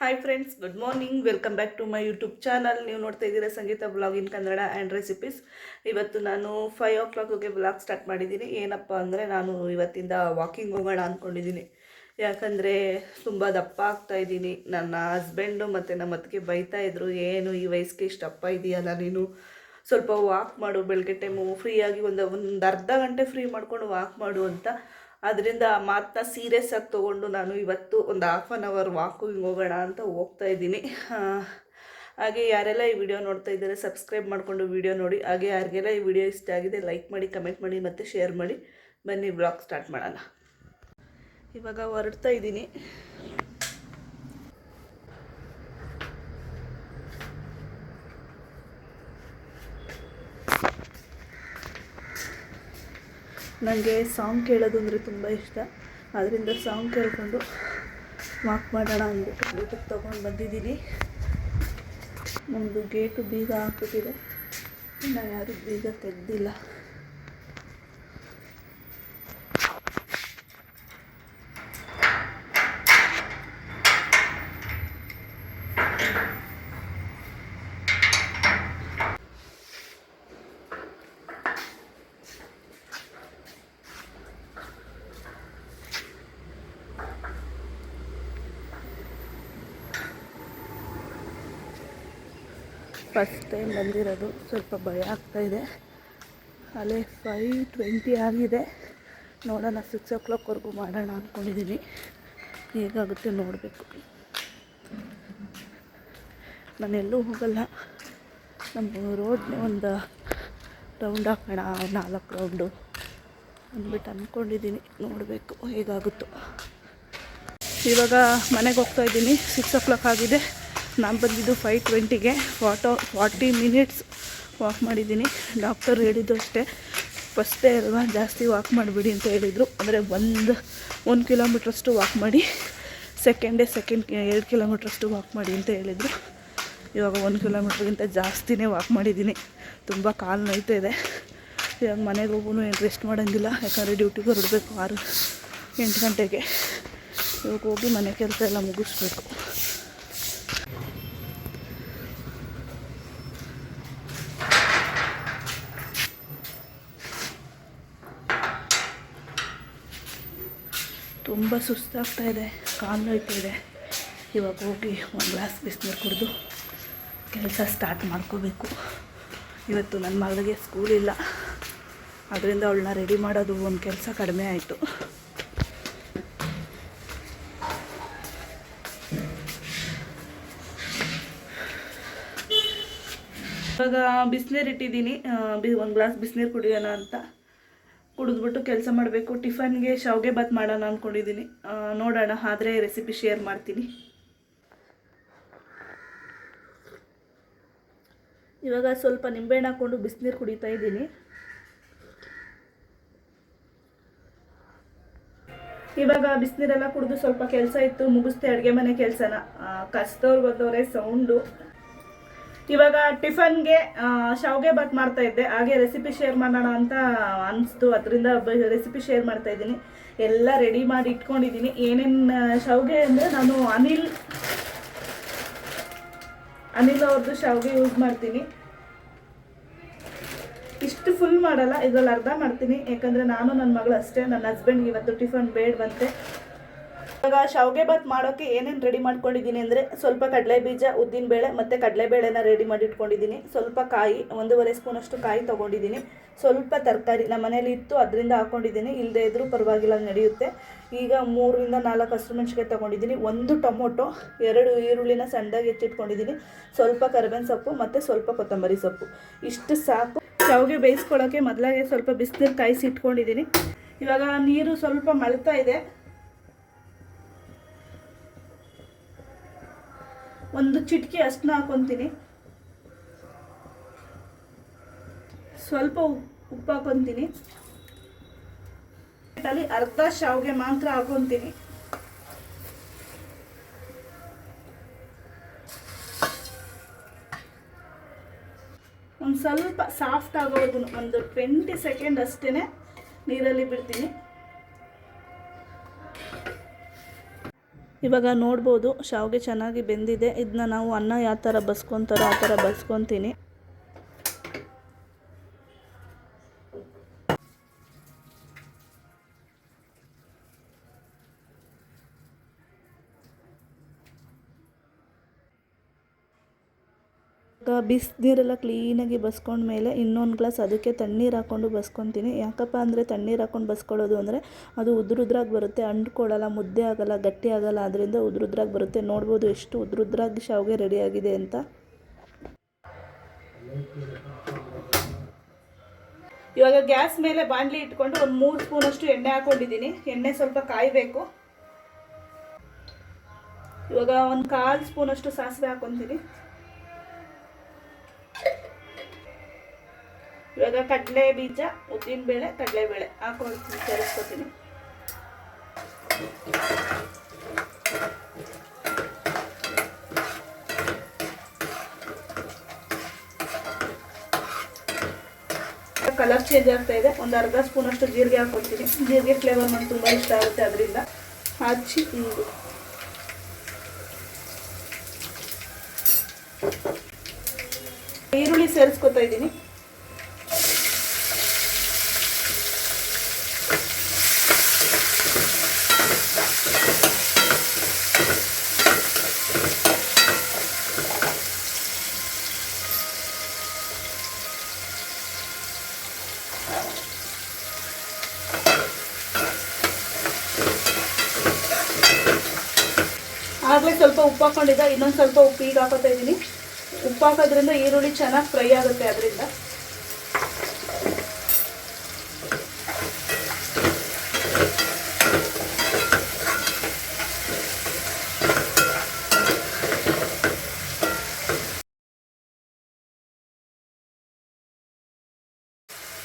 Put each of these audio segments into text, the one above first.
Hi friends good morning welcome back to my YouTube channel ನೀವು ನೋಡ್ತಾ ಇದ್ದೀರಾ Sangeetha blog in Kannada and recipes ಇವತ್ತು ನಾನು five ಓ ಕ್ಲಾಕ್ಗೆ ಬ್ಲಾಗ್ ಸ್ಟಾರ್ಟ್ ಮಾಡಿದ್ದೀನಿ. ಏನಪ್ಪ ಅಂದರೆ ನಾನು ಇವತ್ತಿಂದ ವಾಕಿಂಗ್ ಹೋಗೋಣ ಅಂದ್ಕೊಂಡಿದ್ದೀನಿ ಯಾಕಂದರೆ ತುಂಬ ದಪ್ಪ ಆಗ್ತಾ ಇದ್ದೀನಿ. ನನ್ನ ಹಸ್ಬೆಂಡು ಮತ್ತು ನಮ್ಮ ಅತ್ತಿಗೆ ಬೈತಾ ಇದ್ರು, ಏನು ಈ ವಯಸ್ಸಿಗೆ ಇಷ್ಟು ದಪ್ಪ ಇದೆಯಲ್ಲ ನೀನು? ಸ್ವಲ್ಪ ವಾಕ್ ಮಾಡು, ಬೆಳಗ್ಗೆ ಟೈಮು ಫ್ರೀಯಾಗಿ ಒಂದು ಒಂದು ಅರ್ಧ ಗಂಟೆ ಫ್ರೀ ಮಾಡಿಕೊಂಡು ವಾಕ್ ಮಾಡು ಅಂತ. ಅದರಿಂದ ಆ ಮಾತನ್ನ ಸೀರಿಯಸ್ ಆಗಿ ತೊಗೊಂಡು ನಾನು ಇವತ್ತು ಒಂದು ಹಾಫ್ ಆನ್ ಅವರ್ ವಾಕಿಂಗ್ ಹೋಗೋಣ ಅಂತ ಹೋಗ್ತಾ ಇದ್ದೀನಿ. ಹಾಗೆ ಯಾರೆಲ್ಲ ಈ ವಿಡಿಯೋ ನೋಡ್ತಾ ಇದ್ದಾರೆ ಸಬ್ಸ್ಕ್ರೈಬ್ ಮಾಡಿಕೊಂಡು ವಿಡಿಯೋ ನೋಡಿ. ಹಾಗೆ ಯಾರಿಗೆಲ್ಲ ಈ ವಿಡಿಯೋ ಇಷ್ಟ ಆಗಿದೆ ಲೈಕ್ ಮಾಡಿ ಕಮೆಂಟ್ ಮಾಡಿ ಮತ್ತು ಶೇರ್ ಮಾಡಿ. ಬನ್ನಿ ಬ್ಲಾಗ್ ಸ್ಟಾರ್ಟ್ ಮಾಡೋಣ. ಇವಾಗ ಹೊರಡ್ತಾ ಇದ್ದೀನಿ. ನನಗೆ ಸಾಂಗ್ ಕೇಳೋದು ಅಂದರೆ ತುಂಬ ಇಷ್ಟ. ಅದರಿಂದ ಸಾಂಗ್ ಕೇಳಿಕೊಂಡು ವಾಕ್ ಮಾಡೋಣ ಅಂದ್ಬಿಟ್ಟು ಬ್ಲೂಟೂತ್ ತೊಗೊಂಡು ಬಂದಿದ್ದೀನಿ. ನಮ್ಮದು ಗೇಟು ಬೀಗ ಹಾಕ್ಬಿಟ್ಟಿದೆ. ನಾನು ಯಾರು ಬೀಗ ತೆಗೆದಿಲ್ಲ. ಫಸ್ಟ್ ಟೈಮ್ ಬಂದಿರೋದು. ಸ್ವಲ್ಪ ಭಯ ಆಗ್ತಾಯಿದೆ ಅಲ್ಲೇ ಫೈ ಟ್ವೆಂಟಿ ಆಗಿದೆ. ನೋಡೋಣ ಸಿಕ್ಸ್ ಓ ಕ್ಲಾಕ್ವರೆಗೂ ಮಾಡೋಣ ಅಂದ್ಕೊಂಡಿದ್ದೀನಿ ಹೇಗಾಗುತ್ತೆ ನೋಡಬೇಕು. ನಾನೆಲ್ಲೂ ಹೋಗಲ್ಲ. ನಮ್ಮ ರೋಡ್ನೇ ಒಂದು ರೌಂಡ್ ಹಾಕೋಣ ನಾಲ್ಕು ರೌಂಡು ಅಂದ್ಬಿಟ್ಟು ಅಂದ್ಕೊಂಡಿದ್ದೀನಿ ನೋಡಬೇಕು ಹೇಗಾಗುತ್ತೋ. ಇವಾಗ ಮನೆಗೆ ಹೋಗ್ತಾ ಇದ್ದೀನಿ. ಸಿಕ್ಸ್ ಓ ಕ್ಲಾಕ್ ಆಗಿದೆ. ನಾನು ಬಂದಿದ್ದು ಫೈವ್ ಟ್ವೆಂಟಿಗೆ ಫಾಟೋ ಫಾರ್ಟಿ ಮಿನಿಟ್ಸ್ ವಾಕ್ ಮಾಡಿದ್ದೀನಿ. ಡಾಕ್ಟರ್ ಹೇಳಿದ್ದು ಅಷ್ಟೇ. ಫಸ್ಟೇ ಅಲ್ವಾ ಜಾಸ್ತಿ ವಾಕ್ ಮಾಡಿಬಿಡಿ ಅಂತ ಹೇಳಿದರು. ಅಂದರೆ ಒಂದು ಒಂದು ಕಿಲೋಮೀಟ್ರಷ್ಟು ವಾಕ್ ಮಾಡಿ ಸೆಕೆಂಡ್ ಡೇ ಸೆಕೆಂಡ್ ಎರಡು ಕಿಲೋಮೀಟ್ರಷ್ಟು ವಾಕ್ ಮಾಡಿ ಅಂತ ಹೇಳಿದರು. ಇವಾಗ ಒಂದು ಕಿಲೋಮೀಟ್ರಿಗಿಂತ ಜಾಸ್ತಿನೇ ವಾಕ್ ಮಾಡಿದ್ದೀನಿ. ತುಂಬ ಕಾಲು ನೋಯ್ತಾ ಇದೆ. ಇವಾಗ ಮನೆಗೆ ಹೋಗೂ ಏನು ರೆಸ್ಟ್ ಮಾಡೋಂಗಿಲ್ಲ. ಯಾಕಂದರೆ ಡ್ಯೂಟಿಗೆ ಹೊರಡಬೇಕು ಆರು, ಎಂಟು ಗಂಟೆಗೆ. ಇವಾಗ ಹೋಗಿ ಮನೆ ಕೆಲಸ ಎಲ್ಲ ಮುಗಿಸ್ಬೇಕು. ತುಂಬ ಸುಸ್ತಾಗ್ತಾ ಇದೆ, ಕಾಲು ನೋಯ್ತಾ ಇದೆ ಇವಾಗ ಹೋಗಿ ಒಂದು ಗ್ಲಾಸ್ ಬಿಸಿನೀರು ಕುಡಿದು ಕೆಲಸ ಸ್ಟಾರ್ಟ್ ಮಾಡ್ಕೋಬೇಕು. ಇವತ್ತು ನನ್ನ ಮಗಳಿಗೆ ಸ್ಕೂಲ್ ಇಲ್ಲ. ಅದರಿಂದ ಅವಳನ್ನ ರೆಡಿ ಮಾಡೋದು ಒಂದು ಕೆಲಸ ಕಡಿಮೆ ಆಯಿತು. ಇವಾಗ ಬಿಸಿನೀರು ಇಟ್ಟಿದ್ದೀನಿ. ಒಂದು ಗ್ಲಾಸ್ ಬಿಸಿನೀರು ಕುಡಿಯೋಣ ಅಂತ. ಕುಡಿದ್ಬಿಟ್ಟು ಕೆಲಸ ಮಾಡಬೇಕು. ಟಿಫನ್ಗೆ ಶಾವ್ಗೆ ಬಾತ್ ಮಾಡೋಣ ಅಂದ್ಕೊಂಡಿದ್ದೀನಿ ನೋಡೋಣ, ಆದರೆ ರೆಸಿಪಿ ಶೇರ್ ಮಾಡ್ತೀನಿ. ಇವಾಗ ಸ್ವಲ್ಪ ನಿಂಬೆಹಣ್ಣು ಹಾಕ್ಕೊಂಡು ಬಿಸಿನೀರು ಕುಡಿತಾ ಇದ್ದೀನಿ. ಇವಾಗ ಬಿಸಿನೀರೆಲ್ಲ ಕುಡಿದು ಸ್ವಲ್ಪ ಕೆಲಸ ಇತ್ತು. ಮುಗಿಸ್ತೆ ಅಡುಗೆ ಮನೆ ಕೆಲಸನ. ಕಸ್ತವ್ರು ಬಂದವರೆ, ಸೌಂಡು. ಇವಾಗ ಟಿಫನ್ಗೆ ಶಾವ್ಗೆ ಬಾತ್ ಮಾಡ್ತಾ ಇದ್ದೆ. ಹಾಗೆ ರೆಸಿಪಿ ಶೇರ್ ಮಾಡೋಣ ಅಂತ ಅನಿಸ್ತು. ಅದರಿಂದ ರೆಸಿಪಿ ಶೇರ್ ಮಾಡ್ತಾ ಇದ್ದೀನಿ. ಎಲ್ಲ ರೆಡಿ ಮಾಡಿ ಇಟ್ಕೊಂಡಿದ್ದೀನಿ. ಏನೇನು ಶಾವ್ಗೆ ಅಂದರೆ ನಾನು ಅನಿಲ್ ಅನಿಲ್ ಅವ್ರದ್ದು ಶಾವ್ಗೆ ಯೂಸ್ ಮಾಡ್ತೀನಿ. ಇಷ್ಟು ಫುಲ್ ಮಾಡಲ್ಲ. ಇದರಲ್ಲಿ ಅರ್ಧ ಮಾಡ್ತೀನಿ. ಯಾಕಂದರೆ ನಾನು ನನ್ನ ಮಗಳು ಅಷ್ಟೇ. ನನ್ನ ಹಸ್ಬೆಂಡ್ಗೆ ಇವತ್ತು ಟಿಫನ್ ಬೇಡವಂತೆ. ಇವಾಗ ಶಾವಿಗೆ ಬಾತ್ ಮಾಡೋಕೆ ಏನೇನು ರೆಡಿ ಮಾಡ್ಕೊಂಡಿದ್ದೀನಿ ಅಂದರೆ ಸ್ವಲ್ಪ ಕಡಲೆ ಬೀಜ, ಉದ್ದಿನ ಬೇಳೆ ಮತ್ತು ಕಡಲೆಬೇಳೆನ ರೆಡಿ ಮಾಡಿ ಇಟ್ಕೊಂಡಿದ್ದೀನಿ. ಸ್ವಲ್ಪ ಕಾಯಿ, ಒಂದೂವರೆ ಸ್ಪೂನಷ್ಟು ಕಾಯಿ ತೊಗೊಂಡಿದ್ದೀನಿ. ಸ್ವಲ್ಪ ತರಕಾರಿ ನಮ್ಮ ಮನೇಲಿ ಇತ್ತು, ಅದರಿಂದ ಹಾಕ್ಕೊಂಡಿದ್ದೀನಿ ಇಲ್ಲದೆ ಇದ್ರೂ ಪರವಾಗಿಲ್ಲ ನಡೆಯುತ್ತೆ. ಈಗ ಮೂರರಿಂದ ನಾಲ್ಕು ಹಸಿರು ಮೆಣಸಿನ್ಕಾಯಿ ತೊಗೊಂಡಿದ್ದೀನಿ. ಒಂದು ಟೊಮೊಟೊ, ಎರಡು ಈರುಳ್ಳಿನ ಸಣ್ಣದಾಗಿ ಹೆಚ್ಚಿಟ್ಕೊಂಡಿದ್ದೀನಿ. ಸ್ವಲ್ಪ ಕರಿಬೇವಿನ ಸೊಪ್ಪು ಮತ್ತು ಸ್ವಲ್ಪ ಕೊತ್ತಂಬರಿ ಸೊಪ್ಪು. ಇಷ್ಟು ಸಾಕು. ಶಾವಿಗೆ ಬೇಯಿಸ್ಕೊಳ್ಳೋಕ್ಕೆ ಮೊದಲಾಗೆ ಸ್ವಲ್ಪ ಬಿಸಿನೀರು ಕಾಯಿಸಿ ಇಟ್ಕೊಂಡಿದ್ದೀನಿ ಇವಾಗ ನೀರು ಸ್ವಲ್ಪ ಮಳ್ತಾ ಇದೆ. ಒಂದು ಚಿಟಿಕೆ ಅಷ್ಟನ್ನ ಹಾಕೊತೀನಿ. ಸ್ವಲ್ಪ ಉಪ್- ಉಪ್ಪು ಹಾಕೊತೀನಿ. ಅರ್ಧ ಶಾವಿಗೆ ಮಾತ್ರ ಹಾಕೊತೀನಿ. ಒಂದು ಸ್ವಲ್ಪ ಸಾಫ್ಟ್ ಆಗೋದು ಒಂದು ಟ್ವೆಂಟಿ ಸೆಕೆಂಡ್ ಅಷ್ಟೇ ನೀರಲ್ಲಿ ಬಿಡ್ತೀನಿ. ಇವಾಗ ನೋಡ್ಬೋದು ಶಾವಿಗೆ ಚೆನ್ನಾಗಿ ಬೆಂದಿದೆ. ಇದನ್ನ ನಾವು ಅನ್ನ ಯಾವ ಥರ ಬಸ್ಕೊತಾರೋ ಆ ಥರ ಬಸ್ಕೊತೀನಿ. ಬಿಸಿನೀರೆಲ್ಲ ಕ್ಲೀನಾಗಿ ಬಸ್ಕೊಂಡ್ಮೇಲೆ ಇನ್ನೊಂದು ಗ್ಲಾಸ್ ಅದಕ್ಕೆ ತಣ್ಣೀರು ಹಾಕ್ಕೊಂಡು ಬಸ್ಕೊತೀನಿ. ಯಾಕಪ್ಪ ಅಂದರೆ ತಣ್ಣೀರು ಹಾಕ್ಕೊಂಡು ಬಸ್ಕೊಳ್ಳೋದು ಅಂದರೆ ಅದು ಉದ್ರುದ್ರಾಗಿ ಬರುತ್ತೆ. ಅಂಟ್ಕೊಳ್ಳಲ್ಲ ಮುದ್ದೆ ಆಗಲ್ಲ, ಗಟ್ಟಿ ಆಗಲ್ಲ. ಅದರಿಂದ ಉದ್ರುದ್ರಾಗಿ ಬರುತ್ತೆ. ನೋಡ್ಬೋದು ಎಷ್ಟು ಉದ್ರುದ್ರಾಗಿ ಶಾವಿಗೆ ರೆಡಿಯಾಗಿದೆ ಅಂತ. ಇವಾಗ ಗ್ಯಾಸ್ ಮೇಲೆ ಬಾಣಲಿ ಇಟ್ಕೊಂಡು ಒಂದು ಮೂರು ಸ್ಪೂನಷ್ಟು ಎಣ್ಣೆ ಹಾಕೊಂಡಿದ್ದೀನಿ. ಎಣ್ಣೆ ಸ್ವಲ್ಪ ಕಾಯಬೇಕು. ಇವಾಗ ಒಂದು ಕಾಲು ಸ್ಪೂನಷ್ಟು ಸಾಸಿವೆ ಹಾಕೊತೀನಿ. ಇವಾಗ ಕಡಲೆ ಬೀಜ ಉದ್ದಿನಬೇಳೆ ಕಡಲೆಬೇಳೆ ಹಾಕೊಂಡು ಸೇರಿಸ್ಕೊತೀನಿ. ಕಲರ್ ಚೇಂಜ್ ಆಗ್ತಾ ಇದೆ. ಒಂದು ಅರ್ಧ ಸ್ಪೂನಷ್ಟು ಜೀರಿಗೆ ಹಾಕೊಳ್ತೀನಿ. ಜೀರಿಗೆ ಫ್ಲೇವರ್ ನಂಗೆ ತುಂಬ ಇಷ್ಟ ಆಗುತ್ತೆ ಅದರಿಂದ. ಹಚ್ಚಿ ಹಿಂಗು. ಈರುಳ್ಳಿ ಸೇರಿಸ್ಕೊತಾ ಇದ್ದೀನಿ. ಆಗಲೇ ಸ್ವಲ್ಪ ಉಪ್ಪು ಹಾಕೊಂಡಿದ್ದ ಇನ್ನೊಂದು ಸ್ವಲ್ಪ ಉಪ್ಪು ಈಗ ಹಾಕೋತಾ ಇದ್ದೀನಿ. ಉಪ್ಪು ಹಾಕೋದ್ರಿಂದ ಈರುಳ್ಳಿ ಚೆನ್ನಾಗಿ ಫ್ರೈ ಆಗುತ್ತೆ ಅದರಿಂದ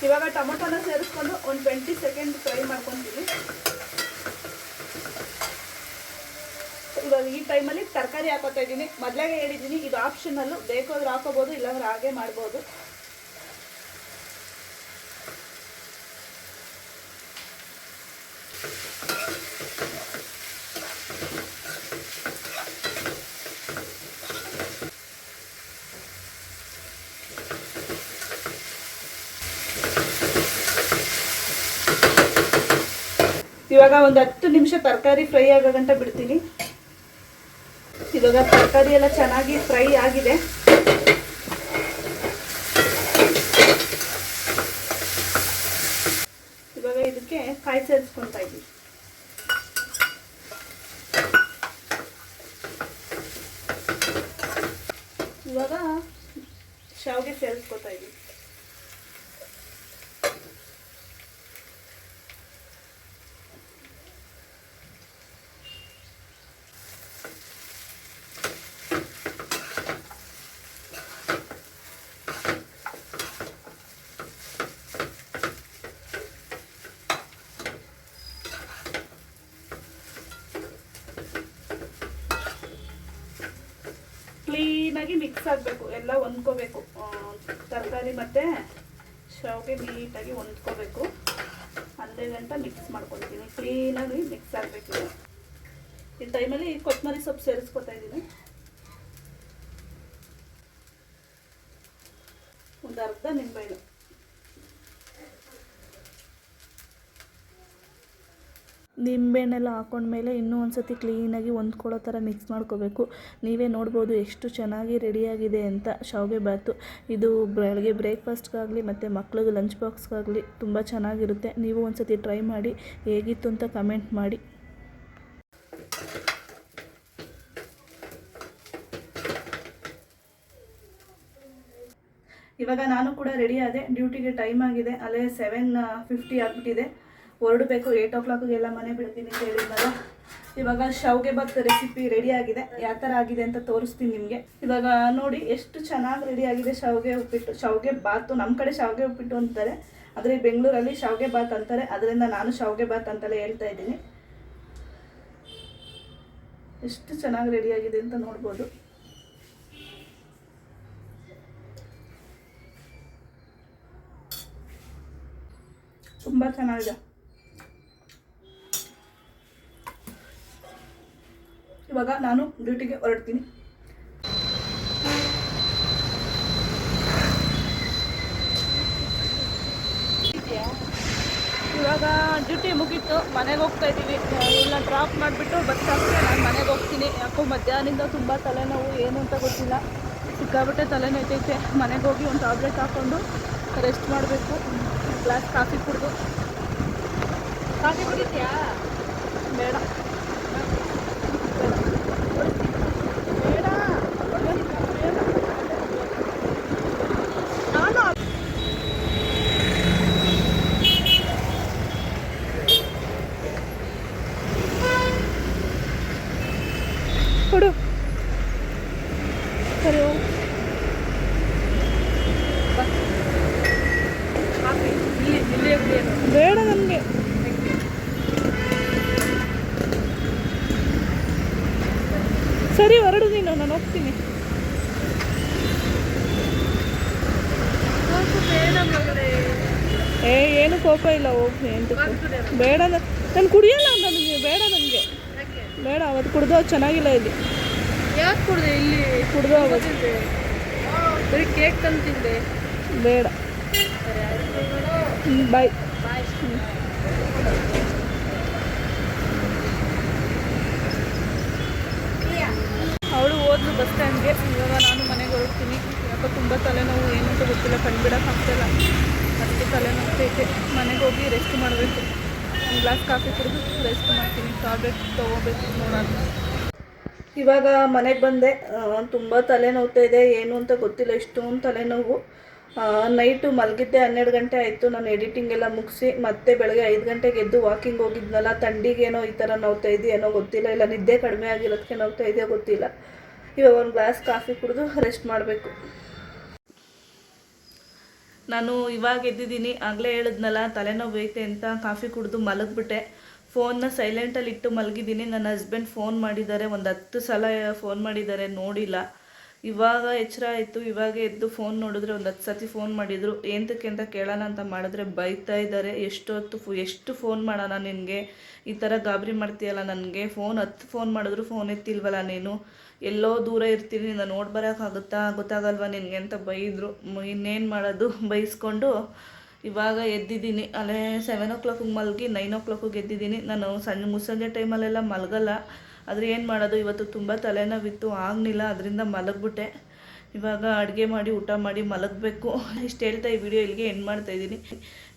ಇವಾಗ ಟೊಮೊಟೊನ ಸೇರಿಸ್ಕೊಂಡು ಒಂದು ಟ್ವೆಂಟಿ ಸೆಕೆಂಡ್ ಫ್ರೈ ಮಾಡ್ಕೊತೀನಿ ಇವಾಗ ಈ ಟೈಮಲ್ಲಿ ತರಕಾರಿ ಹಾಕೋತಾ ಇದ್ದೀನಿ. ಮೊದಲಾಗೆ ಹೇಳಿದ್ದೀನಿ, ಇದು ಆಪ್ಷನಲ್ಲು ಬೇಕಾದ್ರೆ ಹಾಕೋಬೋದು, ಇಲ್ಲಾಂದ್ರೆ ಹಾಗೆ ಮಾಡ್ಬೋದು. ಇವಾಗ ಒಂದು ಹತ್ತು ನಿಮಿಷ ತರಕಾರಿ ಫ್ರೈ ಆಗೋ ಬಿಡ್ತೀನಿ. ಇವಾಗ ತರಕಾರಿ ಎಲ್ಲ ಚೆನ್ನಾಗಿ ಫ್ರೈ ಆಗಿದೆ. ಇವಾಗ ಇದಕ್ಕೆ ಕಾಯಿ ಸೇರಿಸ್ಕೊತಾ ಇದ್ದೀವಿ ಇವಾಗ ಶಾವಿಗೆ ಸೇರಿಸ್ಕೊತಾ ಇದ್ದೀವಿ ಕ್ಲೀನಾಗಿ ಮಿಕ್ಸ್ ಆಗಬೇಕು ಎಲ್ಲ ಹೊಂದ್ಕೋಬೇಕು. ತರಕಾರಿ ಮತ್ತು ಶಾವಿಗೆ ನೀಟಾಗಿ ಹೊಂದ್ಕೋಬೇಕು. ಅಲ್ಲೇ ಗಂಟ ಮಿಕ್ಸ್ ಮಾಡ್ಕೊಳ್ತೀನಿ. ಕ್ಲೀನಾಗಿ ಮಿಕ್ಸ್ ಆಗಬೇಕು ಈ ಟೈಮಲ್ಲಿ ಕೊತ್ತಂಬರಿ ಸೊಪ್ಪು ಸೇರಿಸ್ಕೊತಾ ಇದ್ದೀನಿ. ಒಂದು ಅರ್ಧ ನಿಂಬೆಹಣ್ಣು ನಿಂಬೆಹಣ್ಣೆಲ್ಲ ಹಾಕೊಂಡ್ಮೇಲೆ ಇನ್ನೂ ಒಂದು ಸತಿ ಕ್ಲೀನಾಗಿ ಹೊಂದ್ಕೊಳ್ಳೋ ಥರ ಮಿಕ್ಸ್ ಮಾಡ್ಕೋಬೇಕು. ನೀವೇ ನೋಡ್ಬೋದು ಎಷ್ಟು ಚೆನ್ನಾಗಿ ರೆಡಿಯಾಗಿದೆ ಅಂತ ಶಾವಿಗೆ ಬಾತು. ಇದು ಬೆಳಗ್ಗೆ ಬ್ರೇಕ್ಫಾಸ್ಟ್ಗಾಗಲಿ ಮತ್ತು ಮಕ್ಳಿಗೆ ಲಂಚ್ ಬಾಕ್ಸ್ಗಾಗಲಿ ತುಂಬ ಚೆನ್ನಾಗಿರುತ್ತೆ. ನೀವು ಒಂದು ಸತಿ ಟ್ರೈ ಮಾಡಿ, ಹೇಗಿತ್ತು ಅಂತ ಕಮೆಂಟ್ ಮಾಡಿ. ಇವಾಗ ನಾನು ಕೂಡ ರೆಡಿ ಆದೆ. ಡ್ಯೂಟಿಗೆ ಟೈಮ್ ಆಗಿದೆ. ಅಲ್ಲೇ ಸೆವೆನ್ ಫಿಫ್ಟಿ ಆಗಿಬಿಟ್ಟಿದೆ. ಹೊರಡಬೇಕು ಏಟ್ ಓ ಕ್ಲಾಕಿಗೆಲ್ಲ ಮನೆ ಬಿಡ್ತೀನಿ ಅಂತ ಹೇಳಿದ್ನಲ್ಲ. ಇವಾಗ ಶಾವ್ಗೆ ಬಾತ್ ರೆಸಿಪಿ ರೆಡಿ ಆಗಿದೆ. ಯಾವ ಥರ ಆಗಿದೆ ಅಂತ ತೋರಿಸ್ತೀನಿ ನಿಮಗೆ. ಇವಾಗ ನೋಡಿ ಎಷ್ಟು ಚೆನ್ನಾಗಿ ರೆಡಿ ಆಗಿದೆ ಶಾವ್ಗೆ ಉಪ್ಪಿಟ್ಟು. ಶಾವ್ಗೆ ಬಾತು ನಮ್ಮ ಕಡೆ ಶಾವ್ಗೆ ಉಪ್ಪಿಟ್ಟು ಅಂತಾರೆ. ಆದರೆ ಬೆಂಗಳೂರಲ್ಲಿ ಶಾವ್ಗೆ ಬಾತ್ ಅಂತಾರೆ. ಅದರಿಂದ ನಾನು ಶಾವ್ಗೆ ಬಾತ್ ಅಂತಲೇ ಹೇಳ್ತಾ ಇದ್ದೀನಿ. ಎಷ್ಟು ಚೆನ್ನಾಗಿ ರೆಡಿ ಆಗಿದೆ ಅಂತ ನೋಡ್ಬೋದು. ತುಂಬ ಚೆನ್ನಾಗಿದೆ. ಇವಾಗ ನಾನು ಡ್ಯೂಟಿಗೆ ಹೊರಡ್ತೀನಿ. ಇವಾಗ ಡ್ಯೂಟಿ ಮುಗೀತು, ಮನೆಗೆ ಹೋಗ್ತಾ ಇದ್ದೀವಿ ಇಲ್ಲ ಡ್ರಾಪ್ ಮಾಡಿಬಿಟ್ಟು ಬಸ್ ಹಾಕಿ ನಾನು ಮನೆಗೆ ಹೋಗ್ತೀನಿ. ಯಾಕೋ ಮಧ್ಯಾಹ್ನದಿಂದ ತುಂಬ ತಲೆನೋವು, ಏನು ಅಂತ ಗೊತ್ತಿಲ್ಲ. ಸಿಕ್ಕಾಬಿಟ್ಟೆ ತಲೆನೋಯ್ತೈತೆ ಮನೆಗೆ ಹೋಗಿ ಒಂದು ಟ್ಯಾಬ್ಲೆಟ್ ಹಾಕ್ಕೊಂಡು ರೆಸ್ಟ್ ಮಾಡಬೇಕು. ಗ್ಲಾಸ್ ಕಾಫಿ ಕುಡಿದು. ಕಾಫಿ ಕುಡಿತೀಯಾ? ಬೇಡ ಬೇಡ ನಾನು ಕೊಡು ಸರಿ ಹೋಗು. ಬೇಡ ನನಗೆ ಸರಿ ಹೊರಡು ನೀನು ನಾನು ಹೋಗ್ತೀನಿ. ಏ ಏನು ಕೋಪ ಇಲ್ಲ ಹೋಗಿ ಎಂಟು ಬೇಡ ನಾನು ಕುಡಿಯಲ್ಲ ನನಗೆ ಬೇಡ ನನಗೆ. ಬೇಡ ಅವತ್ತು ಕುಡ್ದು ಚೆನ್ನಾಗಿಲ್ಲ ಇಲ್ಲಿ. ಯಾಕೆ ಕುಡ್ದೆ ಇಲ್ಲಿ? ಕುಡ್ದು ಅವತ್ತು ಬರೀ ಕೇಕ್ ತಂದು ತಿಂದೆ. ಬೇಡ. ಬಾಯ್ ಬಾಯ್ ಅವಳು ಹೋದ್ಲು ಬಸ್ ಸ್ಟ್ಯಾಂಡ್ಗೆ ಇವಾಗ ನಾನು ಮನೆಗೆ ಹೊರಡ್ತೀನಿ ಯಾಕೋ ತುಂಬ ತಲೆನೋವು ಏನು ಅಂತ ಗೊತ್ತಿಲ್ಲ ಕಂಡುಬಿಡೋಕೆ ಆಗ್ತಿಲ್ಲ ಅದಕ್ಕೆ ತಲೆನೋವ್ತೈತೆ ಮನೆಗೆ ಹೋಗಿ ರೆಸ್ಟ್ ಮಾಡಬೇಕು ಒಂದು ಗ್ಲಾಸ್ ಕಾಫಿ ಕುಡಿದು ರೆಸ್ಟ್ ಮಾಡ್ತೀನಿ. ಟ್ಯಾಬ್ಲೆಟ್ ತೊಗೋಬೇಕು ನೋಡೋಣ. ಇವಾಗ ಮನೆಗೆ ಬಂದೆ. ತುಂಬ ತಲೆನೋವ್ತಾ ಇದೆ. ಏನು ಅಂತ ಗೊತ್ತಿಲ್ಲ. ಇಷ್ಟೊಂದು ತಲೆನೋವು. ನೈಟು ಮಲಗಿದ್ದೆ ಹನ್ನೆರಡು ಗಂಟೆ ಆಯಿತು. ನಾನು ಎಡಿಟಿಂಗ್ ಎಲ್ಲ ಮುಗಿಸಿ ಮತ್ತೆ ಬೆಳಗ್ಗೆ ಐದು ಗಂಟೆಗೆ ಎದ್ದು ವಾಕಿಂಗ್ ಹೋಗಿದ್ನಲ್ಲ ಥಂಡಿಗೇನೋ ಈ ಥರ ನೋವ್ತಾ ಇದೆಯೇನೋ ಗೊತ್ತಿಲ್ಲ. ಇಲ್ಲ, ನಿದ್ದೆ ಕಡಿಮೆ ಆಗಿರೋದಕ್ಕೆ ನೋವ್ತಾ ಇದೆಯೋ ಗೊತ್ತಿಲ್ಲ. ಇವಾಗ ಒಂದು ಗ್ಲಾಸ್ ಕಾಫಿ ಕುಡಿದು ರೆಸ್ಟ್ ಮಾಡಬೇಕು. ನಾನು ಇವಾಗ ಎದ್ದಿದ್ದೀನಿ, ಆಗಲೇ ಹೇಳಿದ್ನಲ್ಲ, ತಲೆನೋವು ಐತೆ ಅಂತ ಕಾಫಿ ಕುಡಿದು ಮಲಗಿಬಿಟ್ಟೆ. ಫೋನ್ನ ಸೈಲೆಂಟಲ್ಲಿ ಇಟ್ಟು ಮಲಗಿದ್ದೀನಿ. ನನ್ನ ಹಸ್ಬೆಂಡ್ ಫೋನ್ ಮಾಡಿದ್ದಾರೆ. ಒಂದು ಹತ್ತು ಸಲ ಫೋನ್ ಮಾಡಿದ್ದಾರೆ, ನೋಡಿಲ್ಲ. ಇವಾಗ ಎಚ್ಚರ ಆಯಿತು. ಇವಾಗ ಎದ್ದು ಫೋನ್ ನೋಡಿದ್ರೆ ಒಂದು ಹತ್ತು ಸತಿ ಫೋನ್ ಮಾಡಿದರು. ಏನಕ್ಕೆ ಅಂತ ಕೇಳೋಣ ಅಂತ ಮಾಡಿದ್ರೆ ಬೈತಾ ಇದ್ದಾರೆ. ಎಷ್ಟು ಹೊತ್ತು ಫೋ, ಎಷ್ಟು ಫೋನ್ ಮಾಡೋಣ ನಿನಗೆ? ಈ ಥರ ಗಾಬರಿ ಮಾಡ್ತೀಯಲ್ಲ ನನಗೆ? ಫೋನ್ ಹತ್ತು ಫೋನ್ ಮಾಡಿದ್ರು ಫೋನ್ ಎತ್ತಿಲ್ವಲ್ಲ ನೀನು? ಎಲ್ಲೋ ದೂರ ಇರ್ತೀನಿ ನಾನು ನೋಡಿ ಬರೋಕ್ಕಾಗುತ್ತಾ ಗೊತ್ತಾಗಲ್ವ ನಿನಗೆ ಅಂತ ಬೈದರು. ಇನ್ನೇನು ಮಾಡೋದು? ಬೈಸ್ಕೊಂಡು ಇವಾಗ ಎದ್ದಿದ್ದೀನಿ. ಅಲ್ಲೇ ಸೆವೆನ್ ಓ ಕ್ಲಾಕಿಗೆ ಮಲಗಿ ನೈನ್ ಓ ಕ್ಲಾಕಿಗೆ ಎದ್ದಿದ್ದೀನಿ. ನಾನು ಸಂಜೆ, ಮುಸ್ಸಂಜೆ ಟೈಮಲ್ಲೆಲ್ಲ ಮಲಗಲ್ಲ. ಆದರೆ ಏನು ಮಾಡೋದು? ಇವತ್ತು ತುಂಬ ತಲೆನೋವಿತ್ತು ಆಗಲಿಲ್ಲ ಅದರಿಂದ ಮಲಗ್ಬಿಟ್ಟೆ. ಇವಾಗ ಅಡುಗೆ ಮಾಡಿ, ಊಟ ಮಾಡಿ ಮಲಗಬೇಕು. ಇಷ್ಟು ಹೇಳ್ತಾ ಈ ವಿಡಿಯೋ ಇಲ್ಲಿಗೆ ಎಂಡ್ ಮಾಡ್ತಾ ಇದ್ದೀನಿ.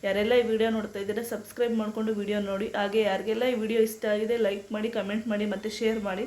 ಯಾರೆಲ್ಲ ಈ ವಿಡಿಯೋ ನೋಡ್ತಾ ಇದ್ದೀರಾ ಸಬ್ಸ್ಕ್ರೈಬ್ ಮಾಡಿಕೊಂಡು ವಿಡಿಯೋ ನೋಡಿ. ಹಾಗೆ ಯಾರಿಗೆಲ್ಲ ಈ ವಿಡಿಯೋ ಇಷ್ಟ ಆಗಿದೆ ಲೈಕ್ ಮಾಡಿ ಕಮೆಂಟ್ ಮಾಡಿ ಮತ್ತು ಶೇರ್ ಮಾಡಿ.